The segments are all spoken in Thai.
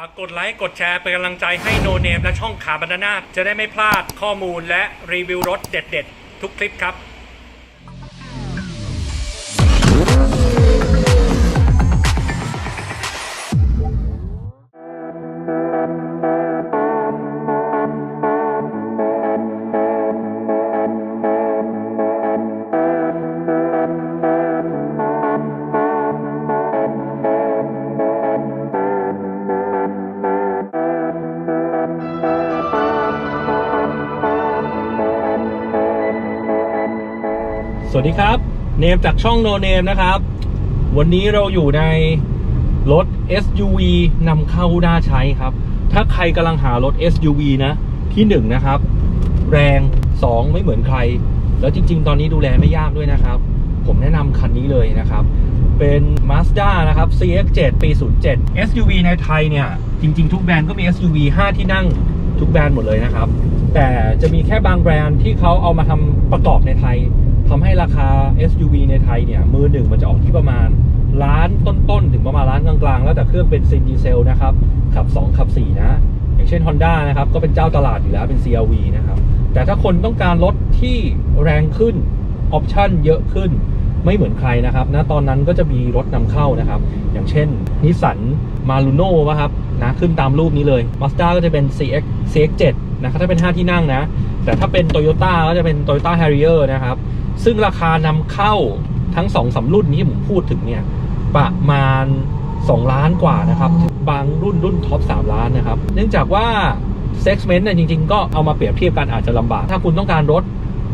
ฝากกดไลค์ กดแชร์ เป็นกำลังใจให้โนเนมและช่องขาบันนาจะได้ไม่พลาดข้อมูลและรีวิวรถเด็ด ๆ ทุกคลิปครับ วัสดีครับ เนมจากช่องโนเนมนะครับ วันนี้เราอยู่ในรถ SUV นำเข้าน่าใช้ครับ ถ้าใครกำลังหารถ SUV นะ ที่1นะครับ แรง 2 ไม่เหมือนใคร แล้วจริง ๆ ตอนนี้ดูแลไม่ยากด้วยนะครับ ผมแนะนำคันนี้เลยนะครับ เป็น Mazda นะครับ CX-7 ปี 07 SUV ในไทยเนี่ย จริง ๆ ทุกแบรนด์ก็มี SUV 5 ที่นั่งทุกแบรนด์หมดเลยนะครับ แต่จะมีแค่บางแบรนด์ที่เขาเอามาทำประกอบในไทย ทำให้ราคา SUV ในไทยเนี่ย มือหนึ่งมันจะออกที่ประมาณล้านต้นๆ ถึงประมาณล้านกลางๆ แล้วแต่เครื่องเป็นซินดีเซลนะครับ ขับ 2 ขับ 4 นะ อย่างเช่น Honda นะครับ ก็เป็นเจ้าตลาดอยู่แล้วเป็น CRV นะครับ แต่ถ้าคนต้องการรถที่แรงขึ้น ออปชั่นเยอะขึ้นไม่เหมือนใครนะครับนะตอนนั้นก็จะมีรถนำเข้านะครับ อย่างเช่นนิสสันมารูโน่ครับนะขึ้นตามรูปนี้เลย Mazda ก็จะเป็น CX CX7 นะครับถ้าเป็น 5 ที่นั่งนะ แต่ถ้าเป็น Toyota ก็จะเป็น Toyota Harrier นะครับ ซึ่งราคานำเข้าทั้ง2องสารุ่นนี้ที่ผมพูดถึงเนี่ยประมาณ 2 ล้านกว่านะครับ บางรุ่นรุ่นท็อป3ล้านนะครับ เนื่องจากว่าเซ็กเมนต์เนี่ยจริงๆ ก็เอามาเปรียบเทียบกันอาจจะลำบาก ถ้าคุณต้องการรถ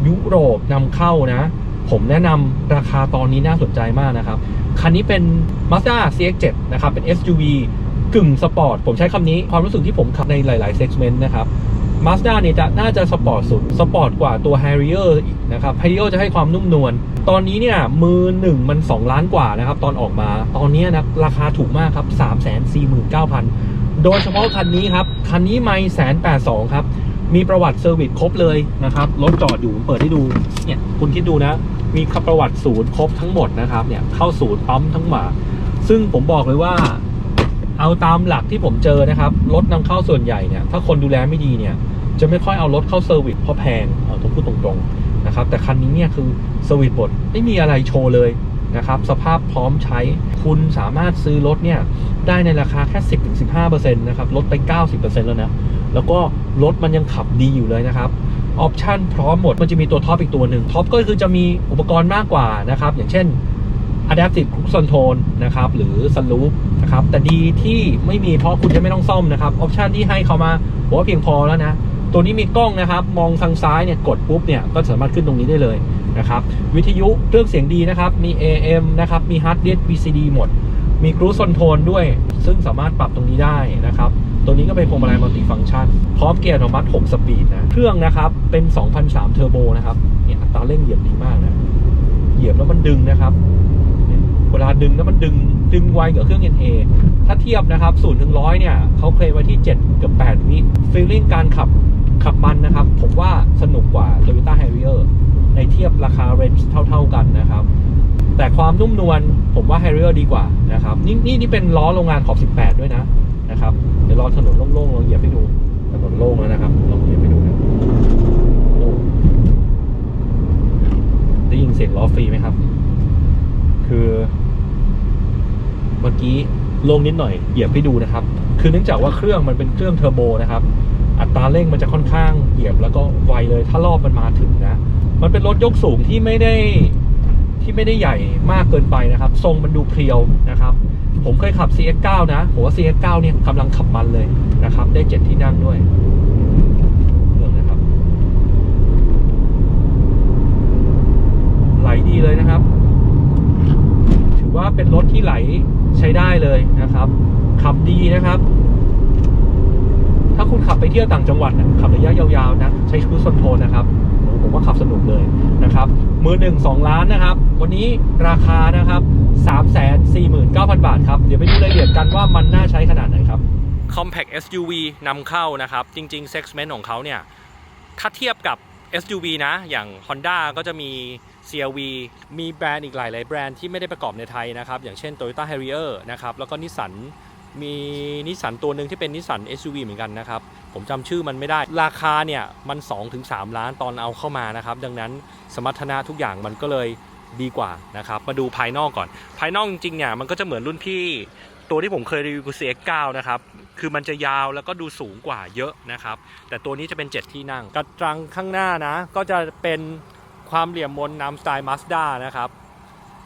ยุโรปนำเข้านะ ผมแนะนำราคาตอนนี้น่าสนใจมากนะครับ คันนี้เป็น Mazda CX-7 นะครับ เป็น SUV กึ่งสปอร์ต ผมใช้คำนี้ความรู้สึกที่ผมขับในหลายๆเซ็กเมนต์นะครับ Mazda เนี่ยจะน่าจะสปอร์ตสุด สปอร์ตกว่าตัว Harrier อีกนะครับ Harrier จะให้ความนุ่มนวล ตอนนี้เนี่ยมือหนึ่งมัน 2 ล้านกว่านะครับ ตอนออกมา ตอนนี้นะราคาถูกมากครับ 3 4 9 0 0 0 โดยเฉพาะคันนี้ครับ คันนี้ไม่แสนแปดสองครับ มีประวัติเซอร์วิสครบเลยนะครับ รถจอดอยู่ผมเปิดให้ดู เนี่ยคุณคิดดูนะ มีประวัติศูนย์ครบทั้งหมดนะครับ เนี่ยเข้าศูนย์ปั๊มทั้งหมดซึ่งผมบอกเลยว่าเอาตามหลักที่ผมเจอนะครับ รถนำเข้าส่วนใหญ่เนี่ย ถ้าคนดูแลไม่ดีเนี่ย จะไม่ค่อยเอารถเข้าเซอร์วิสเพราะแพงเอาต้องพูดตรงๆนะครับแต่คันนี้เนี่ยคือเซอร์วิสบดไม่มีอะไรโชว์เลยนะครับสภาพพร้อมใช้คุณสามารถซื้อรถเนี่ยได้ในราคาแค่ 10-15%นะครับลดไป 90%แล้วนะ แล้วก็รถมันยังขับดีอยู่เลยนะครับออปชันพร้อมหมดมันจะมีตัวท็อปอีกตัวหนึ่งท็อปก็คือจะมีอุปกรณ์มากกว่านะครับอย่างเช่น Adaptive Cruise Control นะครับหรือ Sunroof นะครับแต่ดีที่ไม่มีเพราะคุณจะไม่ต้องซ่อมนะครับออปชันที่ให้เขามาผมว่าเพียงพอแล้วนะ ตัวนี้มีกล้องนะครับ มองทางซ้ายเนี่ยกดปุ๊บเนี่ยก็สามารถขึ้นตรงนี้ได้เลยนะครับ วิทยุเครื่องเสียงดีนะครับ มี AM นะครับ มี Hard Disk VCD หมด มี Cruise Control ด้วย ซึ่งสามารถปรับตรงนี้ได้นะครับ ตัวนี้ก็เป็นพวงมาลัยมัลติฟังชัน พร้อมเกียร์อัตโนมัติ 6 สปีดนะ เครื่องนะครับ เป็น 2003 เทอร์โบนะครับ เนี่ยอัตราเร่งเหยียบดีมากนะ เหยียบแล้วมันดึงนะครับเวลาดึงแล้วมันดึงดึงไวกว่าเครื่อง NA ถ้าเทียบนะครับ0ถึง100เนี่ยเขาเคลมไว้ที่ 7 เกือบ8วิฟีลลิ่งการขับ ขับมันนะครับ ผมว่าสนุกกว่า Toyota Harrier ในเทียบราคาเรนจ์เท่า ๆกันนะครับ แต่ความนุ่มนวลผมว่า Harrier ดีกว่านะครับ นี่นี่นี่เป็นล้อโรงงานขอบ 18 ด้วยนะนะครับ เดี๋ยวรอถนนโล่งๆลองเหยียบให้ดูถนนโล่งแล้วนะครับลองเหยียบให้ดูนะได้ยินเสียงล้อฟรีไหมครับ คือเมื่อกี้โล่งนิดหน่อยเหยียบให้ดูนะครับ คือเนื่องจากว่าเครื่องมันเป็นเครื่องเทอร์โบนะครับ อัตราเร่งมันจะค่อนข้างเหยียบแล้วก็ไวเลยถ้ารอบมันมาถึงนะ มันเป็นรถยกสูงที่ไม่ได้ที่ไม่ได้ใหญ่มากเกินไปนะครับ ทรงมันดูเพรียวนะครับ ผมเคยขับ CX9 นะผมว่า CX9 เนี่ยกำลังขับมันเลยนะครับ ได้เจ็ดที่นั่งด้วยเรื่องนะครับ ไหลดีเลยนะครับ ถือว่าเป็นรถที่ไหลใช้ได้เลยนะครับ ขับดีนะครับ ถ้าคุณขับไปเที่ยวต่างจังหวัดนะขับระยะยาวๆนะใช้คูซอนโทนนะครับผมว่าขับสนุกเลยนะครับ มือหนึ่งสองล้านนะครับ วันนี้ราคานะครับสามแสนสี่หมื่นเก้าพันบาทครับ เดี๋ยวไปดูรายละเอียดกันว่ามันน่าใช้ขนาดไหนครับ Compact SUV นำเข้านะครับ จริงๆ segment ของเขาเนี่ย ถ้าเทียบกับ SUV นะ อย่าง Honda ก็จะมี CRV มีแบรนด์อีกหลายหลายๆแบรนด์ที่ไม่ได้ประกอบในไทยนะครับ อย่างเช่น Toyota Harrier นะครับ แล้วก็ Nissan มีนิสสันตัวหนึ่งที่เป็นนิสสัน SUV เหมือนกันนะครับ ผมจำชื่อมันไม่ได้ ราคาเนี่ยมัน 2-3 ล้านตอนเอาเข้ามานะครับ ดังนั้นสมรรถนะทุกอย่างมันก็เลยดีกว่านะครับ มาดูภายนอกก่อน ภายนอกจริงๆเนี่ยมันก็จะเหมือนรุ่นพี่ตัวที่ผมเคยรีวิวคือ CX9 นะครับ คือมันจะยาวแล้วก็ดูสูงกว่าเยอะนะครับ แต่ตัวนี้จะเป็น 7 ที่นั่ง กระจังข้างหน้านะ ก็จะเป็นความเหลี่ยมมนนำสไตล์ Mazda นะครับ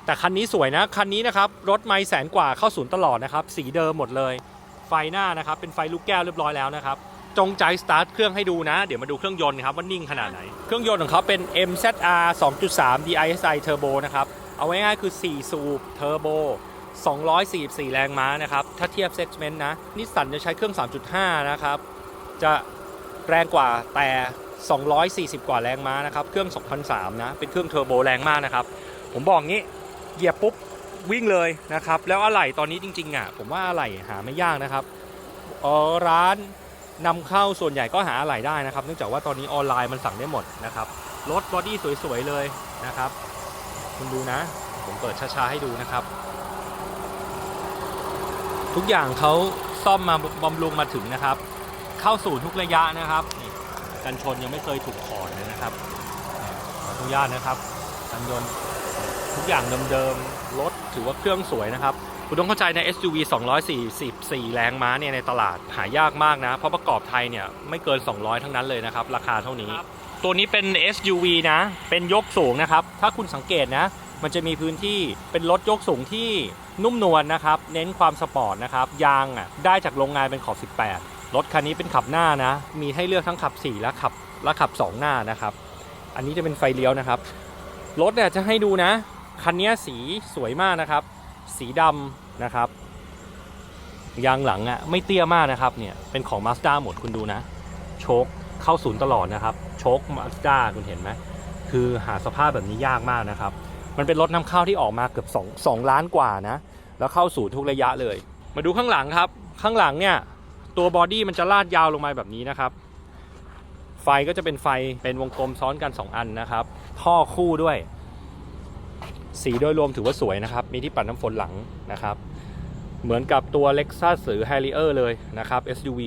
แต่คันนี้สวยนะ คันนี้นะครับ รถไม่แสนกว่าเข้าศูนย์ตลอดนะครับ สีเดิมหมดเลย ไฟหน้านะครับ เป็นไฟลูกแก้วเรียบร้อยแล้วนะครับ จงใจสตาร์ทเครื่องให้ดูนะ เดี๋ยวมาดูเครื่องยนต์ครับว่านิ่งขนาดไหน เครื่องยนต์ของเขาเป็น MZR 2.3 DISI Turbo นะครับ เอาไว้ง่ายคือ 4 สูบเทอร์โบ 244 แรงม้านะครับ ถ้าเทียบเซกเมนต์นะ นิสสันจะใช้เครื่อง 3.5 นะครับ จะแรงกว่าแต่ 240 กว่าแรงม้านะครับ เครื่อง 2003 นะ เป็นเครื่องเทอร์โบแรงมากนะครับ ผมบอกงี้ เหยียบปุ๊บวิ่งเลยนะครับ แล้วอะไหล่ตอนนี้จริงๆอะผมว่าอะไหล่หาไม่ยากนะครับออร้านนำเข้าส่วนใหญ่ก็หาอะไหล่ได้นะครับ เนื่องจากว่าตอนนี้ออนไลน์มันสั่งได้หมดนะครับรถบอดี้สวยๆเลยนะครับ คุณดูนะ ผมเปิดช้าๆให้ดูนะครับ ทุกอย่างเขาซ่อมมาบำรุงมาถึงนะครับ เข้าสู่ทุกระยะนะครับนี่กันชนยังไม่เคยถูกขอดเลยนะครับอ่าขออนุญาตนะครับกันยนต์ ทุกอย่างเดิมๆรถถือว่าเครื่องสวยนะครับคุณต้องเข้าใจใน SUV 244 แรงม้าเนี่ยในตลาดหายากมากนะ เพราะประกอบไทยเนี่ยไม่เกิน 200 ทั้งนั้นเลยนะครับ ราคาเท่านี้ ตัวนี้เป็น SUV นะ เป็นยกสูงนะครับ ถ้าคุณสังเกตนะ มันจะมีพื้นที่เป็นรถยกสูงที่นุ่มนวลนะครับ เน้นความสปอร์ตนะครับ ยางอะได้จากโรงงานเป็นขอบ 18 รถคันนี้เป็นขับหน้านะ มีให้เลือกทั้งขับ 4 และขับและขับ 2 หน้านะครับ อันนี้จะเป็นไฟเลี้ยวนะครับ รถเนี่ยจะให้ดูนะ คันนี้สีสวยมากนะครับ สีดำนะครับยางหลังอะ่ะไม่เตี้ยมากนะครับเนี่ยเป็นของ Mazda หมดคุณดูนะโชคเข้าศูนย์ตลอดนะครับ โชค Mazda คุณเห็นไหมคือหาสภาพแบบนี้ยากมากนะครับ มันเป็นรถนำเข้าที่ออกมาเกือบ2 2ล้านกว่านะแล้วเข้าศูนย์ทุกระยะเลย มาดูข้างหลังครับ ข้างหลังเนี่ยตัวบอดี้มันจะลาดยาวลงมาแบบนี้นะครับ ไฟก็จะเป็นไฟเป็นวงกลมซ้อนกัน 2 อันนะครับ ท่อคู่ด้วย สีโดยรวมถือว่าสวยนะครับ มีที่ปัดน้ำฝนหลังนะครับ เหมือนกับตัว Lexus หรือ Harrier เลยนะครับ SUV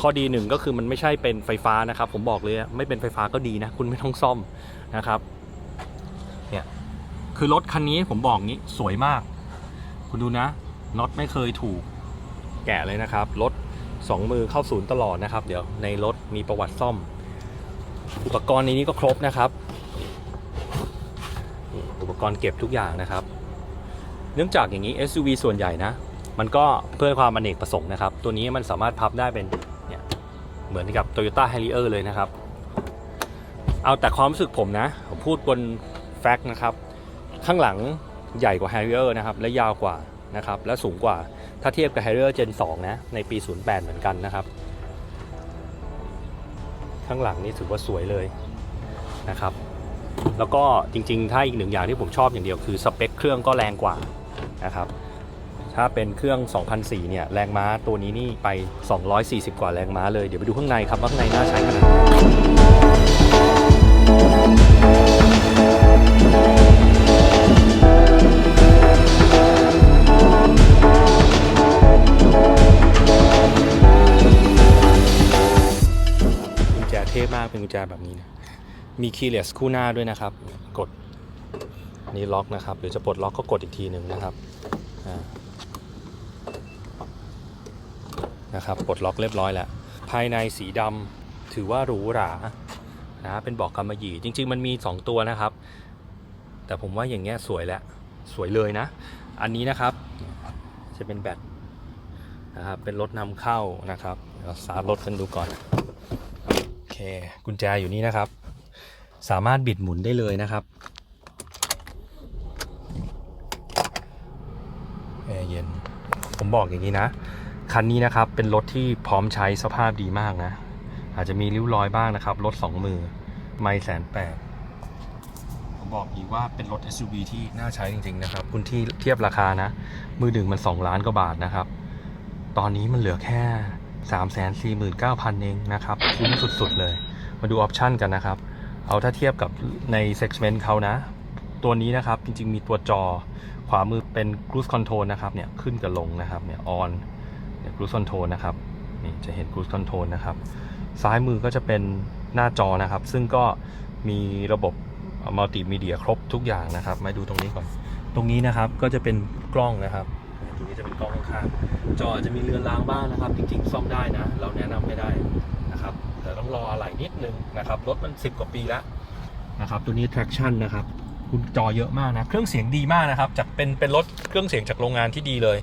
ข้อดีหนึ่งก็คือมันไม่ใช่เป็นไฟฟ้านะครับ ผมบอกเลยไม่เป็นไฟฟ้าก็ดีนะ คุณไม่ต้องซ่อมนะครับเนี่ยคือรถคันนี้ผมบอกงี้สวยมาก คุณดูนะน็อตไม่เคยถูกแกะเลยนะครับรถสองมือเข้าศูนย์ตลอดนะครับ เดี๋ยวในรถมีประวัติซ่อม อุปกรณ์ในนี้ก็ครบนะครับ อุปกรณ์เก็บทุกอย่างนะครับ เนื่องจากอย่างนี้ SUV ส่วนใหญ่นะ มันก็เพื่อความอเนกประสงค์นะครับ ตัวนี้มันสามารถพับได้เป็นเนี่ยเหมือนกับ Toyota Harrier เลยนะครับ เอาแต่ความรู้สึกผมนะ ผมพูดบนแฟกต์นะครับ ข้างหลังใหญ่กว่า Harrier นะครับ และยาวกว่านะครับ และสูงกว่าถ้าเทียบกับ Harrier Gen 2 นะ ในปี 08 เหมือนกันนะครับ ข้างหลังนี่ถือว่าสวยเลยนะครับ แล้วก็จริงๆ ถ้าอีกหนึ่งอย่างที่ผมชอบอย่างเดียวคือสเปคเครื่องก็แรงกว่านะครับ ถ้าเป็นเครื่อง 2004 เนี่ย แรงม้าตัวนี้นี่ไป 240 กว่าแรงม้าเลย เดี๋ยวไปดูข้างในครับว่าข้างในน่าใช้ขนาดไหน ทพมากเป็นกุญแจแบบนี้นะมีคีย์เลสคู่หน้าด้วยนะครับ กดนี้ล็อกนะครับหรือจะปลดล็อกก็กดอีกทีหนึ่งนะครับนะครับปลดล็อกเรียบร้อยแล้ว ภายในสีดำถือว่าหรูหรานะเป็นบอกกำมะหยี่จริง ๆ มันมี 2 ตัวนะครับ แต่ผมว่าอย่างเงี้ยสวยแล้ว สวยเลยนะ อันนี้นะครับจะเป็นแบตนะครับเป็นรถนำเข้านะครับสตาร์ทรถกันดูก่อน กุญแจอยู่นี่นะครับ สามารถบิดหมุนได้เลยนะครับแอร์เย็น ผมบอกอย่างนี้นะ คันนี้นะครับเป็นรถที่พร้อมใช้สภาพดีมากนะ อาจจะมีริ้วรอยบ้างนะครับ รถสองมือ ไม่แสนแปดผมบอกอีกว่าเป็นรถ SUV ที่น่าใช้จริง ๆ นะครับ คุณที่เทียบราคานะ มือหนึ่งมัน 2 ล้านกว่าบาทนะครับ ตอนนี้มันเหลือแค่3 4 9 0 0 0 เองนะครับ คุ้มสุด ๆ เลย มาดูออปชันกันนะครับ เอาถ้าเทียบกับในเซกเมนต์เขานะ ตัวนี้นะครับจริงๆมีตัวจอขวามือเป็น cruise control นะครับเนี่ยขึ้นกับลงนะครับเนี่ย on เนี่ย cruise control นะครับนี่จะเห็น cruise control นะครับ ซ้ายมือก็จะเป็นหน้าจอนะครับ ซึ่งก็มีระบบมัลติมีเดียครบทุกอย่างนะครับ มาดูตรงนี้ก่อน ตรงนี้นะครับก็จะเป็นกล้องนะครับตรงนี้จะเป็นกล้องข้างๆจออาจจะมีเรือนรางบ้างนะครับ จริงๆ ซ่อมได้นะ เราแนะนำไม่ได้ นะครับแต่ต้องรออะไรนิดนึงนะครับรถมัน 10 กว่าปีแล้วนะครับตัวนี้ traction นะครับคุณจอเยอะมากนะ เครื่องเสียงดีมากนะครับ จากเป็นเป็นรถเครื่องเสียงจากโรงงานที่ดีเลย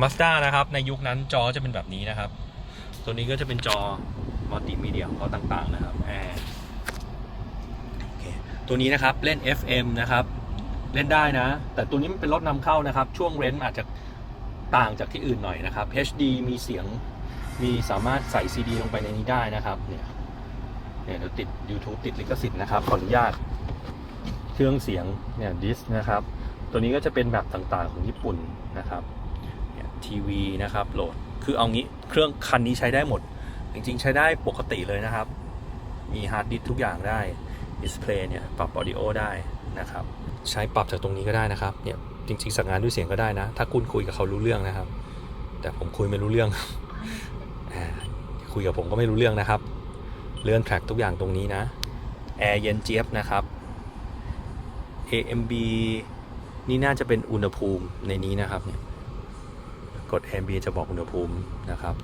Mazda นะครับ ในยุคนั้นจอจะเป็นแบบนี้นะครับ ตัวนี้ก็จะเป็นจอมัลติมีเดียของเขาต่างๆนะครับแอร์โอเคตัวนี้นะครับเล่น FM นะครับ เล่นได้นะ แต่ตัวนี้มันเป็นรถนำเข้านะครับ ช่วงเรนจ์อาจจะต่างจากที่อื่นหน่อยนะครับ HD มีเสียง มีสามารถใส่ CD ลงไปในนี้ได้นะครับ เนี่ยเนี่ยเดี๋ยวติด YouTube ติดลิขสิทธิ์นะครับขออนุญาตเครื่องเสียงเนี่ยดิสนะครับ ตัวนี้ก็จะเป็นแบบต่างๆของญี่ปุ่นนะครับเนี่ยทีวีนะครับโหลดคือเอางี้เครื่องคันนี้ใช้ได้หมด จริงๆ ใช้ได้ปกติเลยนะครับ มีฮาร์ดดิสก์ทุกอย่างได้ดิสเพลย์เนี่ยปรับออดิโอได้นะครับ ใช้ปรับจากตรงนี้ก็ได้นะครับเนี่ยจริงๆสั่งงานด้วยเสียงก็ได้นะ ถ้าคุณคุยกับเขารู้เรื่องนะครับ แต่ผมคุยไม่รู้เรื่อง คุยกับผมก็ไม่รู้เรื่องนะครับ เลื่อนแทร็กทุกอย่างตรงนี้นะ แอร์เย็นเจี๊ยบนะครับ AMB นี่น่าจะเป็นอุณหภูมิในนี้นะครับเนี่ยกด AMB จะบอกอุณหภูมินะครับ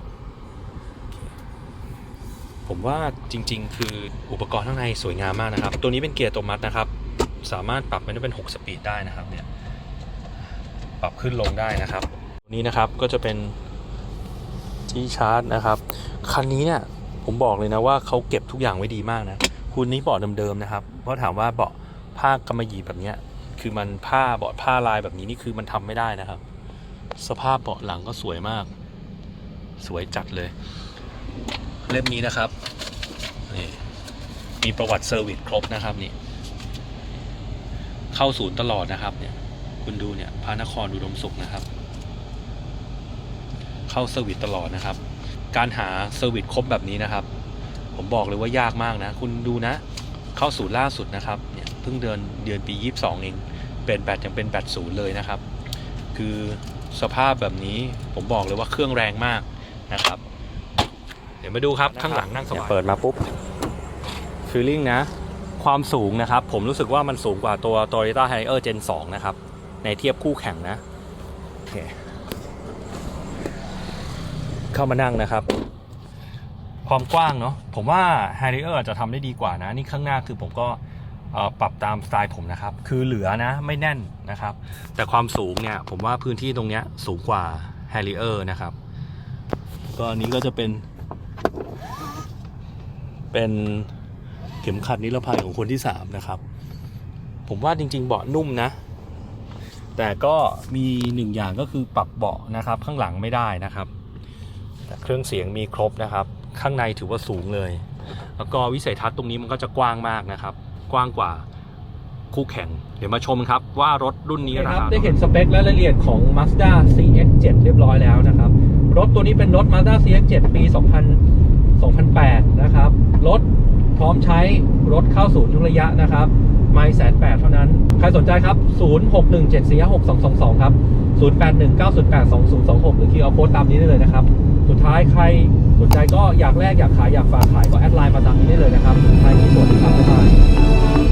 ผมว่าจริง ๆ คืออุปกรณ์ข้างในสวยงามมากนะครับ ตัวนี้เป็นเกียร์อัตโนมัตินะครับ สามารถปรับไม่ได้เป็น 6 สปีดได้นะครับเนี่ยปรับขึ้นลงได้นะครับ ตัวนี้นะครับก็จะเป็นที่ชาร์จนะครับ คันนี้เนี่ยผมบอกเลยนะว่าเขาเก็บทุกอย่างไว้ดีมากนะ คุณนี้เบาะเดิมๆนะครับ เพราะถามว่าเบาะผ้ากำมะหยี่แบบเนี้ย คือมันผ้าเบาะผ้าลายแบบนี้นี่คือมันทำไม่ได้นะครับ สภาพเบาะหลังก็สวยมาก สวยจัดเลย เล่มนี้นะครับนี่มีประวัติเซอร์วิสครบนะครับนี่เข้าศูนย์ตลอดนะครับเนี่ย คุณดูเนี่ยพระนครอุดมสุขนะครับ เข้าเซอร์วิสตลอดนะครับ การหาเซอร์วิสครบแบบนี้นะครับ ผมบอกเลยว่ายากมากนะ คุณดูนะ เข้าศูนย์ล่าสุดนะครับเนี่ยเพิ่งเดือนเดือนปี 22 เอง เป็นแบตยังเป็นแบตศูนย์เลยนะครับ คือสภาพแบบนี้ผมบอกเลยว่าเครื่องแรงมากนะครับ เดี๋ยวมาดูครับข้างหลังนั่งสบายเปิดมาปุ๊บฟีลลิ่งนะ ความสูงนะครับ ผมรู้สึกว่ามันสูงกว่าตัว Toyota Harrier Gen 2 นะครับ ในเทียบคู่แข่งนะ โอเค เข้ามานั่งนะครับ ความกว้างเนาะผมว่า Harrier อาจจะทำได้ดีกว่านะ นี่ข้างหน้าคือผมก็ปรับตามสไตล์ผมนะครับ คือเหลือนะไม่แน่นนะครับ แต่ความสูงเนี่ยผมว่าพื้นที่ตรงเนี้ยสูงกว่า Harrier นะครับ ก็อันนี้ก็จะเป็น เป็นเข็มขัดนิรภัยของคนที่สามนะครับ ผมว่าจริง ๆ เบาะนุ่มนะ แต่ก็มีหนึ่งอย่างก็คือปรับเบาะนะครับ ข้างหลังไม่ได้นะครับ เครื่องเสียงมีครบนะครับ ข้างในถือว่าสูงเลย แล้วก็วิสัยทัศน์ตรงนี้มันก็จะกว้างมากนะครับ กว้างกว่าคู่แข่ง เดี๋ยวมาชมครับว่ารถรุ่นนี้ราคาได้เห็นสเปคและรายละเอียดของ Mazda CX-7 เรียบร้อยแล้วนะครับ รถตัวนี้เป็นรถ Mazda CX-7 ปี 2000 2008 นะครับ รถ พร้อมใช้รถเข้าศูนย์ทุกระยะนะครับไม่แสนแปดเท่านั้น ใครสนใจครับ 0 6 1 7 4 6 2 2 2ครับ 0819082026 หรือคีย์เอาโค้ดตามนี้ได้เลยนะครับ สุดท้ายใครสนใจก็อยากแลกอยากขายอยากฝากขายก็แอดไลน์มาตามนี้ได้เลยนะครับสุดท้ายนี้สวัสดีครับบ๊ายบาย